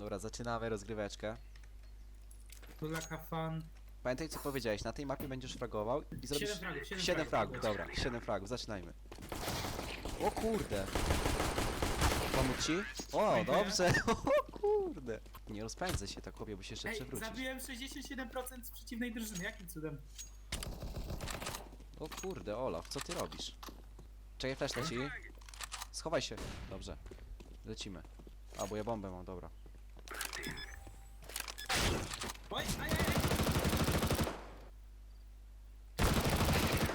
Dobra, zaczynamy rozgryweczkę. Tulaka fan. Pamiętaj co powiedziałeś, na tej mapie będziesz fragował i zrobisz... Siedem fragów, siedem 7 fragów. fragów, dobra, 7 fragów, zaczynajmy. O kurde. Pomóc ci? O, dobrze, o kurde. Nie rozpędzę się tak chłopie, bo się jeszcze Ej, przewrócisz. zabiłem 67% z przeciwnej drużyny, jakim cudem? O kurde, Olaf, co ty robisz? Czekaj, flash leci. Schowaj się. Dobrze. Lecimy. A, bo ja bombę mam, dobra. Oj, aj, aj, aj.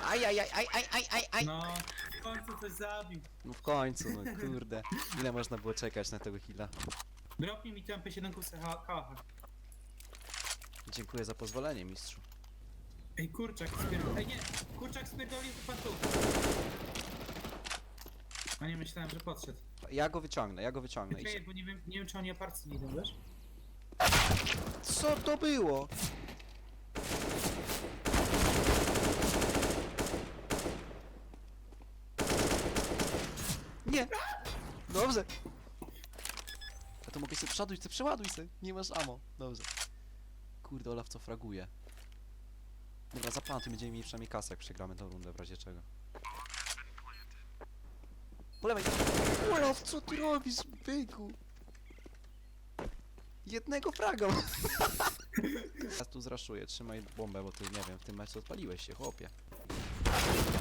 Aj, aj, aj, aj, aj, aj, aj, aj. No, w końcu coś zabił. No w końcu, no kurde. Ile można było czekać na tego heala? Dropnij mi tę MP7 kusę kałacha. Dziękuję za pozwolenie, mistrzu. Ej, kurczak spierdolił. Ej, nie, kurczak spierdolił to pan tu. A nie myślałem, że podszedł. Ja go wyciągnę, ja go wyciągnę. Czekaj, I... bo nie wiem, nie wiem czy oni aparcy nie idą, wiesz? Co to było? Nie! Dobrze! A to mogę sobie przeładuj, ty przeładuj sobie, nie masz ammo. Dobrze. Kurde, Olaf co fraguje. Dobra, zaplantuj, będziemy mieli przynajmniej kasę, jak przegramy tą rundę, w razie czego. Po lewej! Olaf, co ty robisz, byku? Jednego fraga! Ja tu zraszuję, trzymaj bombę, bo ty, nie wiem, w tym meczu odpaliłeś się, chłopie.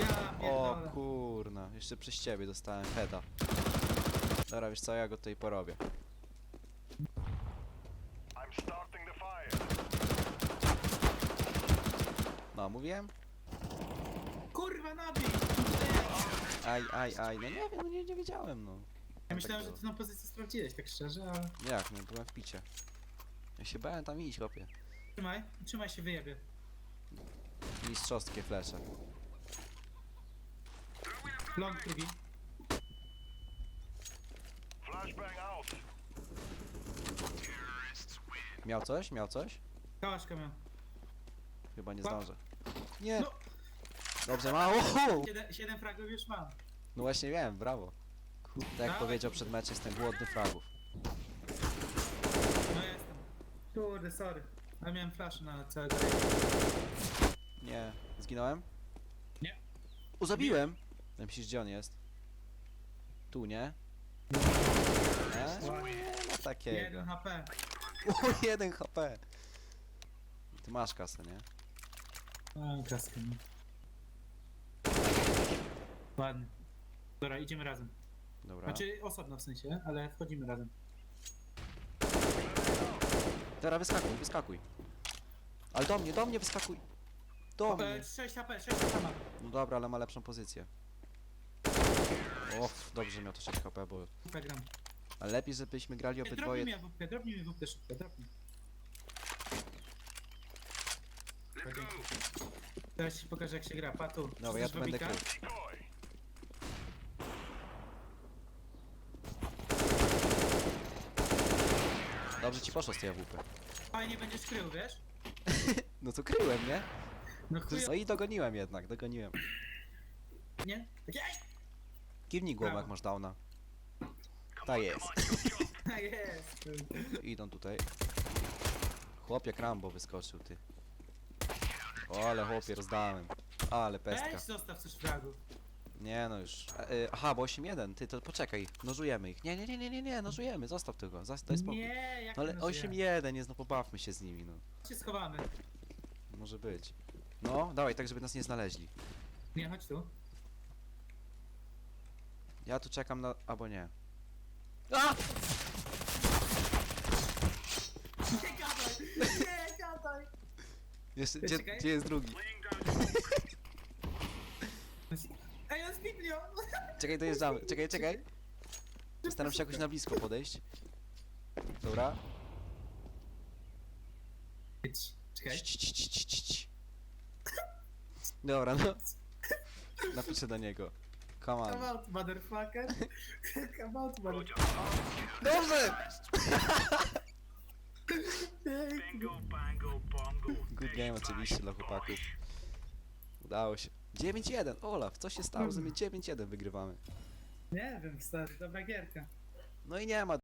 Ja O pierdolę. kurna, jeszcze przez ciebie dostałem heada. Dobra, wiesz co, ja go tutaj porobię. I'm starting the fire. No, mówiłem? Kurwa, nabij! Aj, aj, aj, no nie wiem, no nie, nie wiedziałem, no. Ja myślałem, że Tak ty tą pozycję sprawdziłeś, tak szczerze, ale... Jak, no byłem w picie. Ja się bałem tam iść, chłopie. Trzymaj, trzymaj się, wyjebie. Mistrzowskie flesze. Long drugi. Flashbang out. Miał coś? Miał coś? Kałaszka miał. Chyba nie Pa- zdążę. Nie! No. Dobrze, mało! Siedem, siedem fragów już mam. No właśnie wiem, brawo. Kurde, jak powiedział przed meczem, jestem głodny fragów. No jestem. Kurde, sorry. Ale miałem flash na całego Nie. Zginąłem? Nie. O, zabiłem! Ja Myślisz, gdzie on jest? Tu, nie? Nie? Nie ma takiego. Jeden HP. O, jeden HP. Ty masz kasę, nie? A, kaskę, no. Ładnie. Dobra, idziemy razem. Dobra. Znaczy osobno w sensie, ale wchodzimy razem. Teraz wyskakuj, wyskakuj. Ale do mnie, do mnie wyskakuj. Do mnie. E, 6 HP, 6 HP ma. No dobra, ale ma lepszą pozycję. Off, dobrze miał to 6 HP, bo... Gram. Ale lepiej, żebyśmy grali Ej, Drobnij obydwoje... mnie WP, drobnij mnie WP szybko, drobnij. Teraz ci pokażę jak się gra, patu. Dobra, ja tu będę krył. Dobrze ci poszło z tej AWP. Fajnie będziesz krył, wiesz? No to kryłem, nie? No chuj, No i dogoniłem jednak, dogoniłem. nie? Tak jest! Kiwnij głową, jak masz downa. Ta jest. Tak jest! Idą tutaj. Chłopie Rambo wyskoczył, ty. O, ale chłopie, rozdałem. Ale pestka. Weź zostaw coś fragów. Nie no już. E, e, aha, bo 8-1, ty to poczekaj. Nożujemy ich. Nie, nie, nie, nie, nie, nie, nożujemy, zostaw tego. Zas- Daj spokój. Nie, jak No ale to żyje? 8-1 jest, no pobawmy się z nimi, no. się schowamy. Może być. No, dawaj, tak żeby nas nie znaleźli. Nie, chodź tu. Ja tu czekam na... albo nie. A! Nie gadaj! Nie gadaj! Jeszcze, gdzie, Czekaj. gdzie jest drugi? Ej, on z Biblią! Czekaj, dojeżdżamy. Czekaj, czekaj. Staram się jakoś na blisko podejść. Dobra. Czekaj. Cii, cii, cii, cii, cii, cii. Dobra, no. Napiszę do niego. Come Come on. out, motherfucker! Come out, motherfucker! Dobrze! Bingo, bango, bongo. Good game oczywiście dla chłopaków. Udało się. 9-1. Olaf, co się stało, że my 9-1 wygrywamy? Nie wiem, stary, dobra gierka. No i nie ma